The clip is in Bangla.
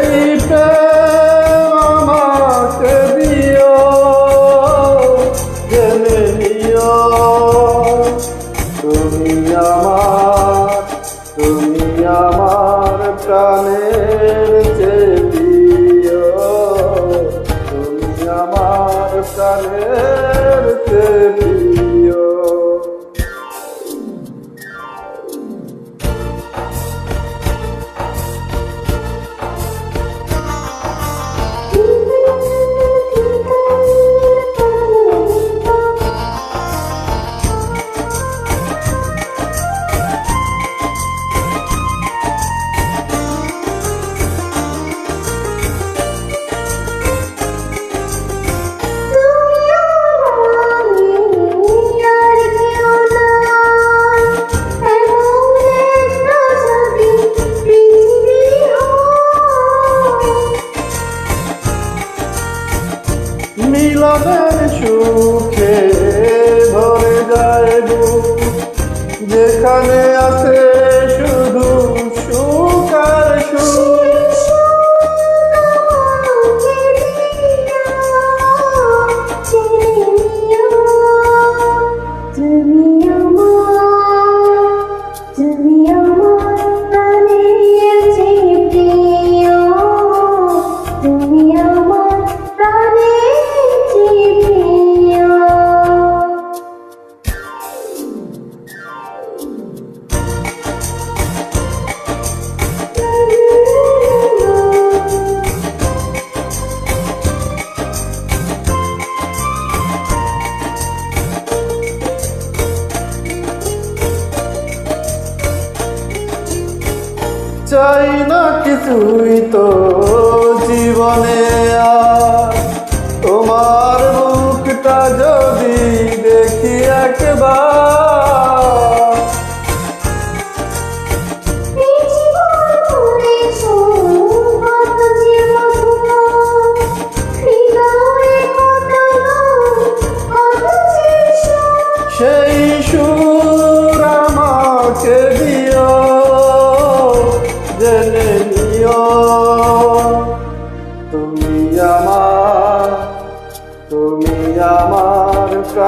সেই প্রেম আমাকে দিও জেনে নিও। তুমি আমার তুমি আমার প্রাণের মিলনের সুখে ভরে যায় যেখানে আছে চাই না কিছুই তো জীবনে তোমার মুখটা যদি দেখি একবার